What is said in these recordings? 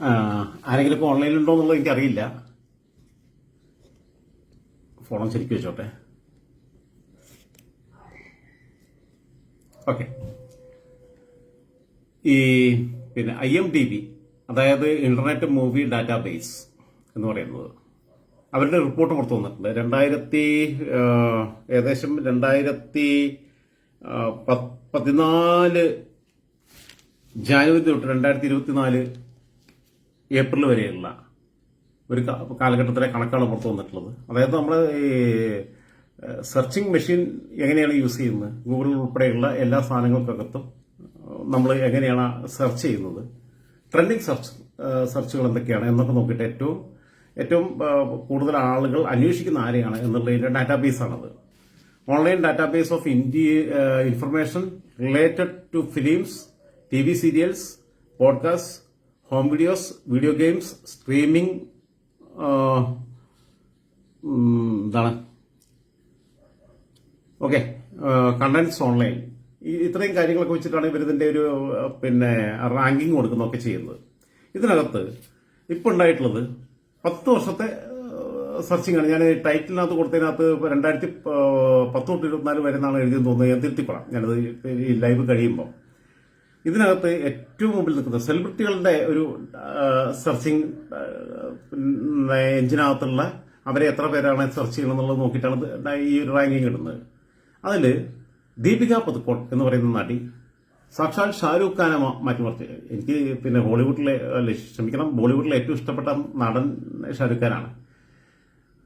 ആരെങ്കിലും ഇപ്പോൾ ഓൺലൈനിലുണ്ടോ എന്നുള്ളത് എനിക്കറിയില്ല. ഫോണോ ശരിക്കും വെച്ചോട്ടെ. ഓക്കെ ഈ പിന്നെ ഐ എം ടി ബി അതായത് ഇന്റർനെറ്റ് മൂവി ഡാറ്റാബേസ് എന്ന് പറയുന്നത്. അവരുടെ റിപ്പോർട്ട് പുറത്തു വന്നിട്ടുണ്ട്. രണ്ടായിരത്തി ഏകദേശം രണ്ടായിരത്തി പതിനാല് ജാനുവരി തൊട്ട് രണ്ടായിരത്തി ഇരുപത്തിനാല് ഏപ്രിൽ വരെയുള്ള ഒരു കാലഘട്ടത്തിലെ കണക്കാണ് പുറത്തു വന്നിട്ടുള്ളത്. അതായത് നമ്മൾ ഈ സെർച്ചിങ് മെഷീൻ എങ്ങനെയാണ് യൂസ് ചെയ്യുന്നത്? ഗൂഗിൾ ഉൾപ്പെടെയുള്ള എല്ലാ സാധനങ്ങൾക്കകത്തും നമ്മൾ എങ്ങനെയാണ് സെർച്ച് ചെയ്യുന്നത്? ട്രെൻഡിങ് സെർച്ച് സെർച്ചുകൾ എന്തൊക്കെയാണ് എന്നൊക്കെ നോക്കിയിട്ട് ഏറ്റവും ഏറ്റവും കൂടുതൽ ആളുകൾ അന്വേഷിക്കുന്ന ആരെയാണ് എന്നുള്ളതിന്റെ ഡാറ്റാബേസ് ആണത്. Online database of India information related to films T V serials podcast home videos video games streaming എന്താണ് ഓക്കെ കണ്ടന്റ്സ് ഓൺലൈൻ ഇത്രയും കാര്യങ്ങളൊക്കെ വെച്ചിട്ടാണ് ഇവർ ഇതിന്റെ ഒരു പിന്നെ റാങ്കിങ് കൊടുക്കുന്നതൊക്കെ ചെയ്യുന്നത്. ഇതിനകത്ത് ഇപ്പൊ ഉണ്ടായിട്ടുള്ളത് പത്ത് വർഷത്തെ സെർച്ചിങ് ആണ്. ഞാൻ ടൈറ്റിലിനകത്ത് കൊടുത്തതിനകത്ത് രണ്ടായിരത്തി പത്ത് തൊട്ട് ഇരുപത്തിനാല് വരെ എന്നാണ് എഴുതിയെന്ന് തോന്നുന്നത് ഞാൻ തിരുത്തിപ്പെടാം ഞാനത് ഈ ലൈവ് കഴിയുമ്പോൾ ഇതിനകത്ത് ഏറ്റവും മുമ്പിൽ നിൽക്കുന്നത് സെലിബ്രിറ്റികളുടെ ഒരു സെർച്ചിങ് എഞ്ചിനകത്തുള്ള അവരെ എത്ര പേരാണ് സെർച്ച് ചെയ്യണം എന്നുള്ളത് നോക്കിയിട്ടാണ് ഈ ഒരു റാങ്കിങ് ഇടുന്നത്. അതിൽ ദീപിക പതുക്കോൺ എന്ന് പറയുന്ന നടി സാക്ഷാൽ ഷാരൂഖ് ഖാനെ മാറ്റിമറിച്ച്. എനിക്ക് പിന്നെ ഹോളിവുഡിലെ അല്ല ക്ഷമിക്കണം ബോളിവുഡിലെ ഏറ്റവും ഇഷ്ടപ്പെട്ട നടൻ ഷാരൂഖ് ഖാനാണ്.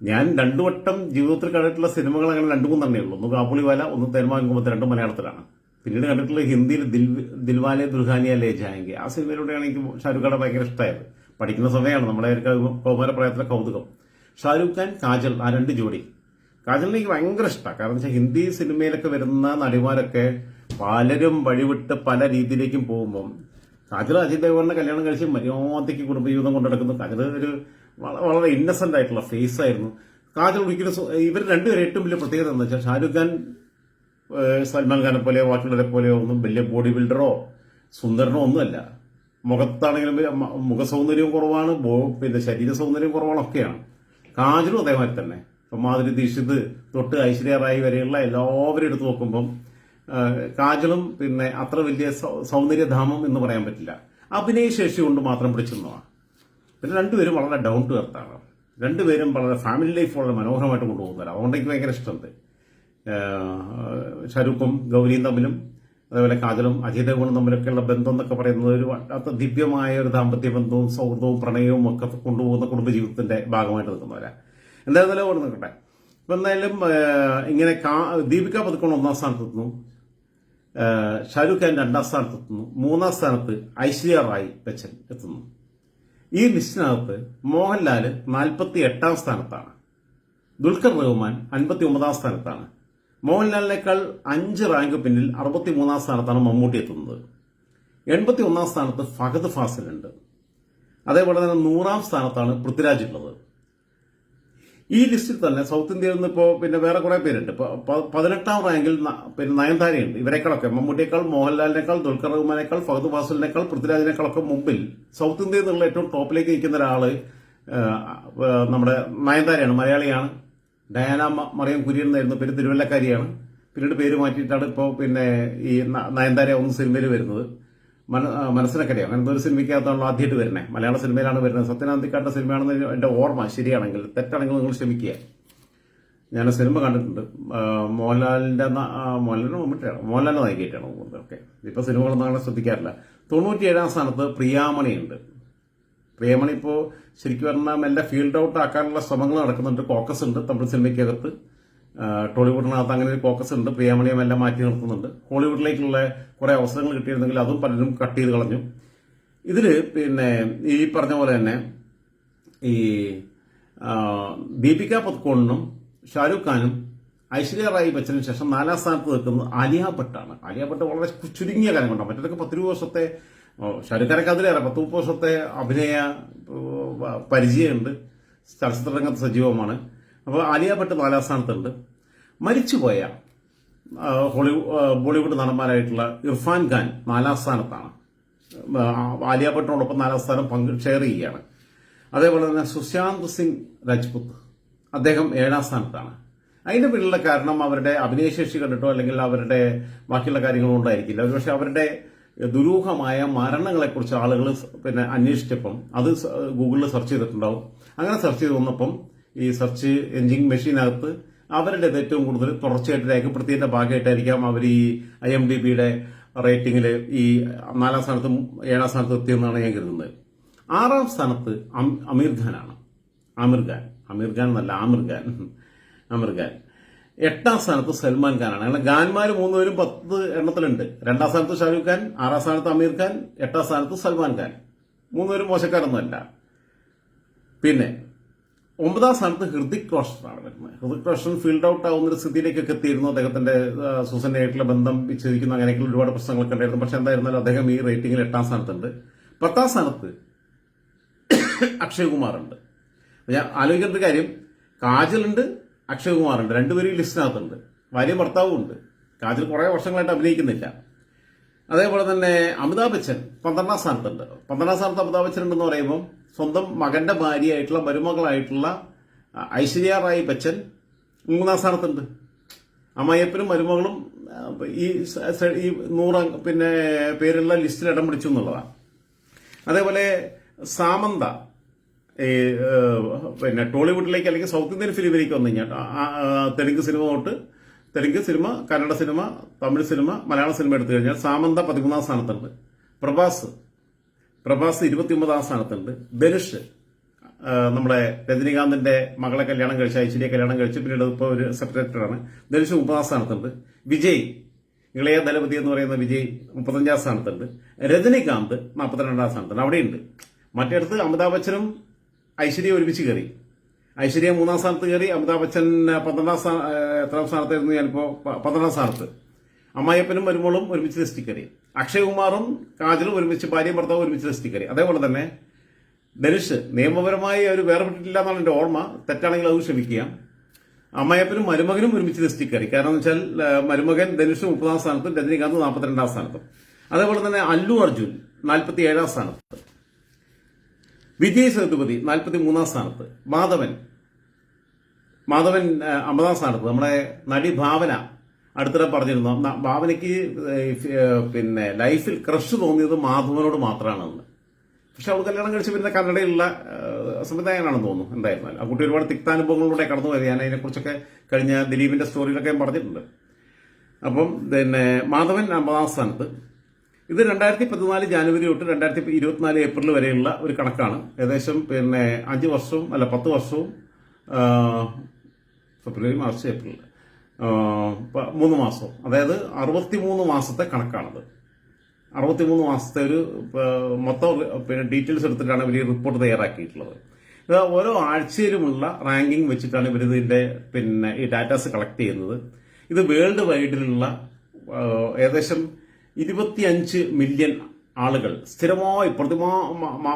ഞാൻ രണ്ടു വട്ടം ജീവിതത്തിൽ കണ്ടിട്ടുള്ള സിനിമകൾ അങ്ങനെ രണ്ടു മൂന്നെണ്ണേ ഉള്ളൂ. ഒന്ന് കാബുളിവാല ഒന്ന് തേന്മാകുമ്പത്ത് രണ്ടും മലയാളത്തിലാണ്. പിന്നീട് കണ്ടിട്ടുള്ള ഹിന്ദിയിൽ ദിൽ ദിൽവാലെ ദുൽഹാനിയ ലേ ജായെങ്കിൽ ആ സിനിമയിലൂടെയാണ് എനിക്ക് ഷാരൂഖ് ഖാനെ ഭയങ്കര ഇഷ്ടമായത് പഠിക്കുന്ന സമയമാണ് നമ്മുടെ കൗമാര പ്രായത്തിലെ കൗതുകം. ഷാരൂഖ് ഖാൻ കാജൽ ആ രണ്ട് ജോഡി. കാജലിനെ എനിക്ക് ഭയങ്കര ഇഷ്ടമാണ് കാരണം വെച്ചാൽ ഹിന്ദി സിനിമയിലൊക്കെ വരുന്ന നടിമാരൊക്കെ പലരും വഴിവിട്ട് പല രീതിയിലേക്കും പോകുമ്പം കാജൽ അജിത് ദേവറിനെ കല്യാണം കഴിച്ച് മര്യാദയ്ക്ക് കുടുംബജീവിതം കൊണ്ടെടുക്കുന്നു. കാജൽ ഒരു വളരെ ഇന്നസെന്റ് ആയിട്ടുള്ള ഫേസ് ആയിരുന്നു. കാജൽ ഒരിക്കലും ഇവർ രണ്ടുപേരും ഏറ്റവും വലിയ പ്രത്യേകത എന്താ വെച്ചാൽ ഷാരൂഖ് ഖാൻ സൽമാൻ ഖാനെ പോലെയോ ബാക്കിയുള്ളവരെ പോലെയോ ഒന്നും വലിയ ബോഡി ബിൽഡറോ സുന്ദരനോ ഒന്നുമല്ല. മുഖത്താണെങ്കിലും മുഖ സൗന്ദര്യവും കുറവാണ് പിന്നെ ശരീര സൗന്ദര്യം കുറവാണ് ഒക്കെയാണ് കാജലും അതേമാതിരി തന്നെ. ഇപ്പം മാധുരി ദീക്ഷിത് തൊട്ട് ഐശ്വര്യ റായി വരെയുള്ള എല്ലാവരും എടുത്തു നോക്കുമ്പം കാജലും പിന്നെ അത്ര വലിയ സൗന്ദര്യധാമം എന്ന് പറയാൻ പറ്റില്ല. അഭിനയശേഷി കൊണ്ട് മാത്രം പിടിച്ചിരുന്നതാണ്. പിന്നെ രണ്ടുപേരും വളരെ ഡൗൺ ടു എർത്താണ് രണ്ടുപേരും വളരെ ഫാമിലി ലൈഫ് വളരെ മനോഹരമായിട്ട് കൊണ്ടുപോകുന്നവരാണ്. അതുകൊണ്ട് എനിക്ക് ഭയങ്കര ഇഷ്ടമുണ്ട് ഷാരൂഖും ഗൗരിയും തമ്മിലും അതേപോലെ കാജലും അജയ് ദേവഗണും തമ്മിലൊക്കെയുള്ള ബന്ധം എന്നൊക്കെ പറയുന്നത് ഒരു വല്ലാത്ത ദിവ്യമായ ഒരു ദാമ്പത്യ ബന്ധവും സൗഹൃദവും പ്രണയവും ഒക്കെ കൊണ്ടുപോകുന്ന കുടുംബജീവിതത്തിന്റെ ഭാഗമായിട്ട് നിൽക്കുന്നവരാ. എന്തായാലും അവിടെ നിൽക്കട്ടെ. ഇപ്പൊ എന്തായാലും ഇങ്ങനെ കാ- ദീപിക പതുക്കോൺ ഒന്നാം സ്ഥാനത്തെത്തുന്നു ഷാരൂഖ് ഖാൻ രണ്ടാം സ്ഥാനത്തെത്തുന്നു മൂന്നാം സ്ഥാനത്ത് ഐശ്വര്യ റായ് ബച്ചൻ എത്തുന്നു. ഈ ലിസ്റ്റിനകത്ത് മോഹൻലാൽ നാൽപ്പത്തി എട്ടാം സ്ഥാനത്താണ്. ദുൽഖർ റഹ്മാൻ അൻപത്തി ഒമ്പതാം സ്ഥാനത്താണ്. മോഹൻലാലിനേക്കാൾ അഞ്ച് റാങ്ക് പിന്നിൽ അറുപത്തി മൂന്നാം സ്ഥാനത്താണ് മമ്മൂട്ടി എത്തുന്നത്. എൺപത്തി ഒന്നാം സ്ഥാനത്ത് ഫഹദ് ഫാസിലുണ്ട് അതേപോലെ തന്നെ നൂറാം സ്ഥാനത്താണ് പൃഥ്വിരാജ് ഉള്ളത്. ഈ ലിസ്റ്റിൽ തന്നെ സൗത്ത് ഇന്ത്യയിൽ നിന്ന് ഇപ്പോൾ പിന്നെ വേറെ കുറേ പേരുണ്ട്. ഇപ്പൊ പ- പതിനെട്ടാം റാങ്കിൽ പിന്നെ നയൻതാരയുണ്ട്. ഇവരെക്കാളൊക്കെ മമ്മൂട്ടിയേക്കാൾ മോഹൻലാലിനേക്കാൾ ദുൽഖർ റഹ്മാനേക്കാൾ ഫഹദ് ഫാസിലിനേക്കാൾ പൃഥ്വിരാജിനേക്കാളൊക്കെ മുമ്പിൽ സൗത്ത് ഇന്ത്യയിൽ നിന്നുള്ള ഏറ്റവും ടോപ്പിലേക്ക് നിൽക്കുന്ന ആ, നമ്മുടെ നയൻതാരയാണ് മലയാളിയാണ്. ഡയാന മറിയം കുര്യൻ എന്നായിരുന്നു പേര് തിരുവല്ലക്കാരിയാണ്. പിന്നീട് പേര് മാറ്റിയിട്ടാണ് ഇപ്പോൾ പിന്നെ ഈ നയൻതാര ഒന്ന് സിനിമയിൽ വരുന്നത്. മന- ആ, മനസ്സിനക്കറിയാം അങ്ങനത്തെ ഒരു സിനിമയ്ക്കകത്താണല്ലോ ആദ്യമായിട്ട് വരുന്നത് മലയാള സിനിമയിലാണ് വരുന്നത്. സത്യനാന്തിക്കാട്ട സിനിമയാണെന്ന് എന്റെ ഓർമ്മ ശരിയാണെങ്കിൽ തെറ്റാണെങ്കിൽ നിങ്ങൾ ക്ഷമിക്കുക. ഞാൻ സിനിമ കണ്ടിട്ടുണ്ട്. മോഹൻലാലിന്റെ മോഹൻലാലിന്റെ ന- ആ, മോഹൻലാലിന്റെ മമ്മൂട്ടിയാണ്. മോഹൻലാലിന്റെ നായികയായിട്ടാണ് ഓക്കെ. ഇപ്പൊ സിനിമകളൊന്നും അങ്ങനെ ശ്രദ്ധിക്കാറില്ല. തൊണ്ണൂറ്റിയേഴാം സ്ഥാനത്ത് പ്രിയാമണിയുണ്ട്. പ്രിയമണി ഇപ്പോൾ ശരിക്കും പറഞ്ഞാൽ മെല്ലെ ഫീൽഡ് ഔട്ട് ആക്കാനുള്ള ശ്രമങ്ങൾ നടക്കുന്നുണ്ട്. കോക്കസ് ഉണ്ട് തമിഴ് സിനിമയ്ക്കകത്ത് ടോളിവുഡിനകത്ത് അങ്ങനെ ഒരു കോക്കസ് ഉണ്ട്. പ്രിയാമണിയെ എല്ലാം മാറ്റി നിർത്തുന്നുണ്ട്. ഹോളിവുഡിലേക്കുള്ള കുറെ അവസരങ്ങൾ കിട്ടിയിരുന്നെങ്കിൽ അതും പലരും കട്ട് ചെയ്ത് കളഞ്ഞു. ഇതിൽ പിന്നെ ഈ പറഞ്ഞ പോലെ തന്നെ ഈ ദീപിക പത്കോണിനും ഷാരൂഖ് ഖാനും ഐശ്വര്യ റായ് ബച്ചനും ശേഷം നാലാം സ്ഥാനത്ത് നിൽക്കുന്നത് ആലിയ ഭട്ടാണ്. ആലിയ ഭട്ട് വളരെ ചുരുങ്ങിയ കാലം കൊണ്ടാണ്. മറ്റൊക്കെ പത്തിരുപത് വർഷത്തെ ഖാനൊക്കെ അതിലേറെ പത്ത് മുപ്പത് വർഷത്തെ അഭിനയ പരിചയമുണ്ട്. ചലച്ചിത്ര രംഗത്ത് സജീവമാണ്. അപ്പോൾ ആലിയ ഭട്ട് നാലാം സ്ഥാനത്തുണ്ട് മരിച്ചുപോയ ഹോളിവുഡ് ബോളിവുഡ് നടന്മാരായിട്ടുള്ള ഇർഫാൻ ഖാൻ നാലാം സ്ഥാനത്താണ് ആലിയ ഭട്ടിനോടൊപ്പം നാലാം സ്ഥാനം പങ്ക് ഷെയർ ചെയ്യുകയാണ്. അതേപോലെ തന്നെ സുശാന്ത് സിംഗ് രാജ്പുത്ത് അദ്ദേഹം ഏഴാം സ്ഥാനത്താണ് അതിന്റെ പിന്നിലുള്ള കാരണം അവരുടെ അഭിനയശേഷി കണ്ടിട്ടോ അല്ലെങ്കിൽ അവരുടെ ബാക്കിയുള്ള കാര്യങ്ങളോ ഉണ്ടായിരിക്കില്ല ഒരുപക്ഷെ അവരുടെ ദുരൂഹമായ മരണങ്ങളെക്കുറിച്ച് ആളുകൾ പിന്നെ അന്വേഷിച്ചപ്പം അത് ഗൂഗിളിൽ സെർച്ച് ചെയ്തിട്ടുണ്ടാവും. അങ്ങനെ സെർച്ച് ചെയ്ത് വന്നപ്പം ഈ സെർച്ച് എഞ്ചിൻ മെഷീനകത്ത് അവരുടെ ഏറ്റവും കൂടുതൽ തുടർച്ചയായിട്ട് രേഖപ്പെടുത്തിയതിന്റെ ഭാഗമായിട്ടായിരിക്കാം അവർ ഈ ഐ എം ഡി ബിയുടെ റേറ്റിംഗിൽ ഈ നാലാം സ്ഥാനത്തും ഏഴാം സ്ഥാനത്തും എത്തിയെന്നാണ് ഞാൻ കരുതുന്നത്. ആറാം സ്ഥാനത്ത് അമീർ ഖാനാണ്. ആമിർ ഖാൻ. അമീർ ഖാൻ എന്നല്ല ആമിർ ഖാൻ. ആമിർ ഖാൻ. എട്ടാം സ്ഥാനത്ത് സൽമാൻ ഖാനാണ്. അങ്ങനെ ഖാൻമാർ മൂന്നുപേരും പത്ത് എണ്ണത്തിലുണ്ട്. രണ്ടാം സ്ഥാനത്ത് ഷാരൂഖ് ഖാൻ ആറാം സ്ഥാനത്ത് അമീർ ഖാൻ എട്ടാം സ്ഥാനത്ത് സൽമാൻ ഖാൻ. മൂന്നുപേരും മോശക്കാരൊന്നുമല്ല. പിന്നെ ഒമ്പതാം സ്ഥാനത്ത് ഹൃതിക് റോഷനാണ് വരുന്നത്. ഹൃദിക് റോഷൻ ഫീൽഡ് ഔട്ട് ആവുന്ന ഒരു സ്ഥിതിയിലേക്കൊക്കെ എത്തിയിരുന്നു. അദ്ദേഹത്തിന്റെ സൂസനായിട്ടുള്ള ബന്ധം വിച്ഛേദിക്കുന്ന. അങ്ങനെയൊക്കെ ഒരുപാട് പ്രശ്നങ്ങളൊക്കെ ഉണ്ടായിരുന്നു. പക്ഷെ എന്തായിരുന്നാലും അദ്ദേഹം ഈ റേറ്റിംഗിൽ എട്ടാം സ്ഥാനത്തുണ്ട്. പത്താം സ്ഥാനത്ത് അക്ഷയ് കുമാറുണ്ട്. ഞാൻ ആലോചിക്കേണ്ട കാര്യം. കാജലുണ്ട് അക്ഷയ് കുമാറുണ്ട് രണ്ടുപേരും ലിസ്റ്റിനകത്തുണ്ട്. ഭാര്യ ഭർത്താവും ഉണ്ട് കാജൽ കുറെ വർഷങ്ങളായിട്ട് അഭിനയിക്കുന്നില്ല. അതേപോലെ തന്നെ അമിതാഭ് ബച്ചൻ പന്ത്രണ്ടാം സ്ഥാനത്തുണ്ട്. പന്ത്രണ്ടാം സ്ഥാനത്ത് അമിതാഭ് ബച്ചൻ ഉണ്ടെന്ന് പറയുമ്പോൾ സ്വന്തം മകന്റെ ഭാര്യയായിട്ടുള്ള മരുമകളായിട്ടുള്ള ഐശ്വര്യ റായ് ബച്ചൻ മൂന്നാം സ്ഥാനത്തുണ്ട്. അമ്മയപ്പനും മരുമകളും ഈ ഈ നൂറ് പിന്നെ പേരുള്ള ലിസ്റ്റിൽ ഇടം പിടിച്ചു എന്നുള്ളതാണ്. അതേപോലെ സാമന്ത ഈ പിന്നെ ടോളിവുഡിലേക്ക് അല്ലെങ്കിൽ സൗത്ത് ഇന്ത്യൻ ഫിലിമിലേക്ക് വന്നു കഴിഞ്ഞാൽ തെലുങ്ക് സിനിമ തൊട്ട് Telugu cinema Kannada cinema Tamil cinema Malayala cinema എടുത്തു കഴിഞ്ഞാൽ സാമന്ത പതിമൂന്നാം സ്ഥാനത്തുണ്ട്. പ്രഭാസ് പ്രഭാസ് ഇരുപത്തിയൊമ്പതാം സ്ഥാനത്തുണ്ട്. ധനുഷ് നമ്മുടെ രജനീകാന്തിന്റെ മകളെ കല്യാണം കഴിച്ച് ഐശ്വര്യ കല്യാണം കഴിച്ച് പിന്നീട് ഇപ്പോൾ ഒരു സെക്രട്ടറിയാണ് ധനുഷ് മുപ്പതാം സ്ഥാനത്തുണ്ട്. വിജയ് ഇളയ ദളപതി എന്ന് പറയുന്ന വിജയ് മുപ്പത്തഞ്ചാം സ്ഥാനത്തുണ്ട്. രജനീകാന്ത് നാൽപ്പത്തിരണ്ടാം സ്ഥാനത്തുണ്ട്. അവിടെയുണ്ട്. മറ്റേടത്ത് അമിതാഭ് ബച്ചനും ഐശ്വര്യ ഒരുമിച്ച് കയറി. ഐശ്വര്യ മൂന്നാം സ്ഥാനത്ത് കയറി അമിതാഭ് ബച്ചൻ പന്ത്രണ്ടാം സ്ഥാന എത്രാം സ്ഥാനത്തായിരുന്നു ഞാനിപ്പോൾ പന്ത്രണ്ടാം സ്ഥാനത്ത്. അമ്മായിയപ്പനും മരുമോളും ഒരുമിച്ച് ലിസ്റ്റിൽ കയറി. അക്ഷയകുമാറും കാജലും ഒരുമിച്ച് ഭാര്യയും ഭർത്താവും ഒരുമിച്ച് ലിസ്റ്റിൽ കയറി. അതേപോലെ തന്നെ ധനുഷ് നിയമപരമായി അവർ വേർപെട്ടിട്ടില്ല എന്നാണ് എന്റെ ഓർമ്മ. തെറ്റാണെങ്കിൽ അത് ക്ഷമിക്കുക അമ്മായപ്പനും മരുമകനും ഒരുമിച്ച് ലിസ്റ്റിൽ കയറി. കാരണം എന്ന് വെച്ചാൽ മരുമകൻ ധനുഷ് മുപ്പതാം സ്ഥാനത്തും രജനീകാന്ത് നാൽപ്പത്തിരണ്ടാം സ്ഥാനത്തും. അതേപോലെ തന്നെ അല്ലു അർജുൻ നാൽപ്പത്തി ഏഴാം സ്ഥാനത്ത്. വിജയ് സേതുപതി നാൽപ്പത്തി മൂന്നാം സ്ഥാനത്ത്. മാധവൻ. മാധവൻ അമ്പതാം സ്ഥാനത്ത്. നമ്മുടെ നടി ഭാവന അടുത്തിടെ പറഞ്ഞിരുന്നു. ഭാവനയ്ക്ക് പിന്നെ ലൈഫിൽ ക്രഷ് തോന്നിയത് മാധവനോട് മാത്രമാണെന്ന് പക്ഷെ അവൾ കല്യാണം കഴിച്ച് വരുന്ന കന്നഡയിലുള്ള സംവിധായകനാണെന്ന് തോന്നുന്നു. എന്തായിരുന്നാലും. ആ കുട്ടി ഒരുപാട് തിക്താനുഭവങ്ങളിലൂടെ കടന്നു വരിക ഞാൻ അതിനെക്കുറിച്ചൊക്കെ കഴിഞ്ഞ ദിലീപിന്റെ സ്റ്റോറിയിലൊക്കെ പറഞ്ഞിട്ടുണ്ട്. അപ്പം പിന്നെ മാധവൻ അമ്പതാം സ്ഥാനത്ത്. ഇത് രണ്ടായിരത്തി പതിനാല് ജാനുവരി തൊട്ട് രണ്ടായിരത്തി ഇരുപത്തിനാല് ഏപ്രിൽ വരെയുള്ള ഒരു കണക്കാണ്. ഏകദേശം പിന്നെ അഞ്ച് വർഷവും അല്ല പത്ത് വർഷവും ഫെബ്രുവരി മാർച്ച് ഏപ്രിൽ മൂന്ന് മാസവും. അതായത് അറുപത്തി മൂന്ന് മാസത്തെ കണക്കാണത്. അറുപത്തി മൂന്ന് മാസത്തെ ഒരു മൊത്തം പിന്നെ ഡീറ്റെയിൽസ് എടുത്തിട്ടാണ് ഇവർ ഈ റിപ്പോർട്ട് തയ്യാറാക്കിയിട്ടുള്ളത്. ഇത് ഓരോ ആഴ്ചയിലുമുള്ള റാങ്കിങ് വെച്ചിട്ടാണ് ഇവർ പിന്നെ ഈ ഡാറ്റാസ് കളക്ട് ചെയ്യുന്നത്. ഇത് വേൾഡ് വൈഡിലുള്ള ഏകദേശം ഇരുപത്തിയഞ്ച് മില്യൺ ആളുകൾ സ്ഥിരമായി പ്രതിമാ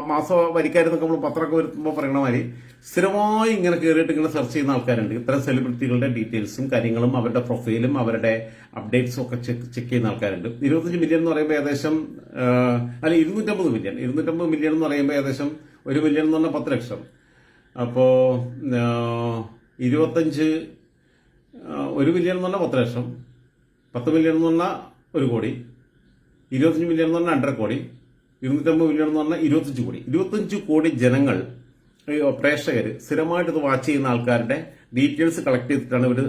മാസ വരിക്കാരെന്നൊക്കെ നമ്മൾ പത്രമൊക്കെ വരുത്തുമ്പോൾ പറയണ മാതിരി സ്ഥിരമായി ഇങ്ങനെ കയറിയിട്ട് ഇങ്ങനെ സെർച്ച് ചെയ്യുന്ന ആൾക്കാരുണ്ട്. ഇത്തരം സെലിബ്രിറ്റികളുടെ ഡീറ്റെയിൽസും കാര്യങ്ങളും അവരുടെ പ്രൊഫൈലും അവരുടെ അപ്ഡേറ്റ്സും ഒക്കെ ചെക്ക് ചെക്ക് ചെയ്യുന്ന ആൾക്കാരുണ്ട്. ഇരുപത്തഞ്ച് മില്യൺ എന്ന് പറയുമ്പോൾ ഏകദേശം അല്ല ഇരുന്നൂറ്റമ്പത് മില്യൺ ഇരുന്നൂറ്റമ്പത് മില്യൺ എന്ന് പറയുമ്പോൾ ഏകദേശം ഒരു മില്യൺ എന്ന് പറഞ്ഞാൽ പത്ത് ലക്ഷം. അപ്പോ ആ, ഇരുപത്തഞ്ച് ഒരു മില്യൺ എന്ന് പറഞ്ഞാൽ പത്ത് ലക്ഷം. പത്ത് മില്യൺ എന്ന് പറഞ്ഞാൽ ഒരു കോടി. ഇരുപത്തഞ്ച് മില്യൺ എന്ന് പറഞ്ഞാൽ രണ്ടര കോടി ഇരുന്നൂറ്റമ്പത് മില്യൺ എന്ന് പറഞ്ഞാൽ ഇരുപത്തഞ്ച് കോടി. ഇരുപത്തഞ്ച് കോടി ജനങ്ങൾ പ്രേക്ഷകർ സ്ഥിരമായിട്ട് ഇത് വാച്ച് ചെയ്യുന്ന ആൾക്കാരുടെ ഡീറ്റെയിൽസ് കളക്ട് ചെയ്തിട്ടാണ് ഒരു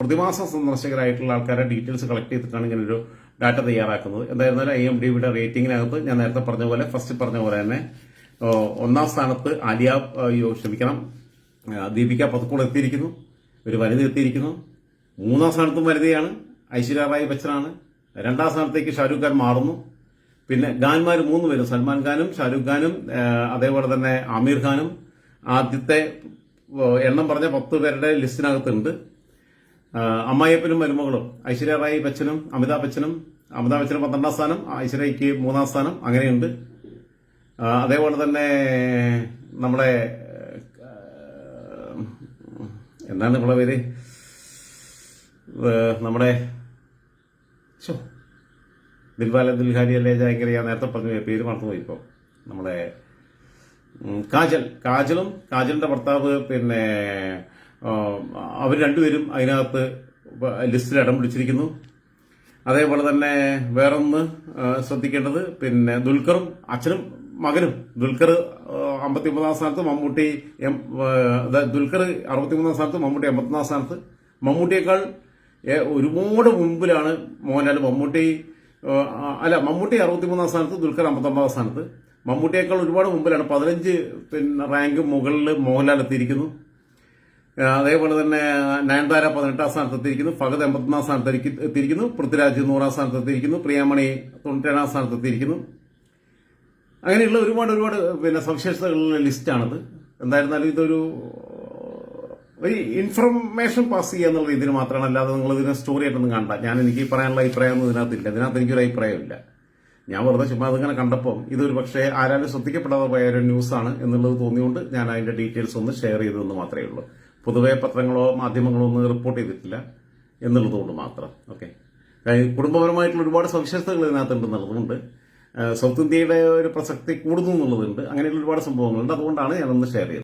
പ്രതിമാസ സന്ദർശകരായിട്ടുള്ള ആൾക്കാരുടെ ഡീറ്റെയിൽസ് കളക്ട് ചെയ്തിട്ടാണ് ഇങ്ങനെ ഒരു ഡാറ്റ തയ്യാറാക്കുന്നത്. എന്തായിരുന്നാലും ഐ എം ഡിയുടെ റേറ്റിംഗിനകത്ത് ഞാൻ നേരത്തെ പറഞ്ഞ പോലെ ഫസ്റ്റ് പറഞ്ഞ പോലെ തന്നെ ഒന്നാം സ്ഥാനത്ത് ആലിയ ക്ഷമിക്കണം. ദീപിക പതുക്കോട് എത്തിയിരിക്കുന്നു. ഒരു വനിത എത്തിയിരിക്കുന്നു. മൂന്നാം സ്ഥാനത്തും വനിതയാണ്. ഐശ്വര്യ റായ് ബച്ചനാണ്. രണ്ടാം സ്ഥാനത്തേക്ക് ഷാരൂഖ് ഖാൻ മാറുന്നു. പിന്നെ ഖാൻമാർ മൂന്ന് പേരും സൽമാൻ ഖാനും ഷാരൂഖ് ഖാനും അതേപോലെ തന്നെ ആമീർ ഖാനും. ആദ്യത്തെ എണ്ണം പറഞ്ഞ പത്ത് പേരുടെ ലിസ്റ്റിനകത്തുണ്ട്. അമ്മായിയപ്പനും മരുമകളും ഐശ്വര്യ റായ് ബച്ചനും അമിതാഭ് ബച്ചനും അമിതാഭ് ബച്ചന് പന്ത്രണ്ടാം സ്ഥാനം ഐശ്വര്യയ്ക്ക് മൂന്നാം സ്ഥാനം അങ്ങനെയുണ്ട്. അതേപോലെ തന്നെ നമ്മുടെ എന്താണ് നമ്മളെ പേര്? നമ്മുടെ ശോ, ദിൽവാല ദുൽഹാരി അല്ലേ ജാങ്കരി ഞാൻ നേരത്തെ പറഞ്ഞു പേര് മറന്നുപോയി ഇപ്പോൾ നമ്മുടെ കാജൽ കാജലും കാജലിന്റെ ഭർത്താവ് പിന്നെ അവർ രണ്ടുപേരും അതിനകത്ത് ലിസ്റ്റിൽ ഇടം പിടിച്ചിരിക്കുന്നു. അതേപോലെ തന്നെ വേറൊന്ന് ശ്രദ്ധിക്കേണ്ടത് പിന്നെ ദുൽഖറും അച്ഛനും മകനും. ദുൽഖർ അമ്പത്തിമൂന്നാം സ്ഥാനത്ത് മമ്മൂട്ടി എം ദുൽഖർ അറുപത്തിമൂന്നാം സ്ഥാനത്ത് മമ്മൂട്ടി എൺപത്തിനാം സ്ഥാനത്ത്. മമ്മൂട്ടിയേക്കാൾ ഒരുപാട് മുമ്പിലാണ് മോഹൻലാൽ മമ്മൂട്ടി അല്ല മമ്മൂട്ടി അറുപത്തിമൂന്നാം സ്ഥാനത്ത് ദുൽഖർ അമ്പത്തൊമ്പതാം സ്ഥാനത്ത്. മമ്മൂട്ടിയേക്കാൾ ഒരുപാട് മുമ്പിലാണ്. പതിനഞ്ച് പിന്നെ റാങ്ക് മുകളിൽ മോഹൻലാൽ എത്തിയിരിക്കുന്നു. അതേപോലെ തന്നെ നയൻതാര പതിനെട്ടാം സ്ഥാനത്ത് എത്തിയിരിക്കുന്നു. ഫഹദ് എൺപത്തൊന്നാം സ്ഥാനത്ത് എത്തി- എത്തിയിരിക്കുന്നു. പൃഥ്വിരാജ് നൂറാം സ്ഥാനത്ത് എത്തിയിരിക്കുന്നു. പ്രിയാമണി തൊണ്ണൂറ്റേഴാം സ്ഥാനത്ത് എത്തിയിരിക്കുന്നു. അങ്ങനെയുള്ള ഒരുപാട് ഒരുപാട് പിന്നെ സവിശേഷതകളുള്ള ലിസ്റ്റാണിത്. എന്തായിരുന്നാലും ഇതൊരു ഒരു ഇൻഫർമേഷൻ പാസ് ചെയ്യുക എന്നുള്ള രീതിയിൽ മാത്രമാണ്. അല്ലാതെ നിങ്ങൾ ഇതിനെ സ്റ്റോറി ആയിട്ടൊന്നും കണ്ട ഞാൻ എനിക്ക് പറയാനുള്ള അഭിപ്രായമൊന്നും ഇതിനകത്തില്ല. ഇതിനകത്ത് എനിക്കൊരു അഭിപ്രായമില്ല. ഞാൻ വെറുതെ ചുമ്മാ അതിങ്ങനെ കണ്ടപ്പോൾ ഇതൊരു പക്ഷേ ആരാലും ശ്രദ്ധിക്കപ്പെടാതെ പോയ ഒരു ന്യൂസാണ് എന്നുള്ളത് തോന്നിയുകൊണ്ട് ഞാൻ അതിന്റെ ഡീറ്റെയിൽസ് ഒന്ന് ഷെയർ ചെയ്തു എന്ന് മാത്രമേ ഉള്ളൂ. പൊതുവെ പത്രങ്ങളോ മാധ്യമങ്ങളോ ഒന്നും റിപ്പോർട്ട് ചെയ്തിട്ടില്ല എന്നുള്ളതുകൊണ്ട് മാത്രം. ഓക്കെ കുടുംബപരമായിട്ടുള്ള ഒരുപാട് സവിശേഷതകൾ ഇതിനകത്തുണ്ടെന്നുള്ളതുകൊണ്ട് സൗത്ത് ഇന്ത്യയുടെ ഒരു പ്രസക്തി കൂടുന്നു എന്നുള്ളതുണ്ട്. അങ്ങനെയുള്ള ഒരുപാട് സംഭവങ്ങളുണ്ട്. അതുകൊണ്ടാണ് ഞാനൊന്ന് ഷെയർ ചെയ്തത്.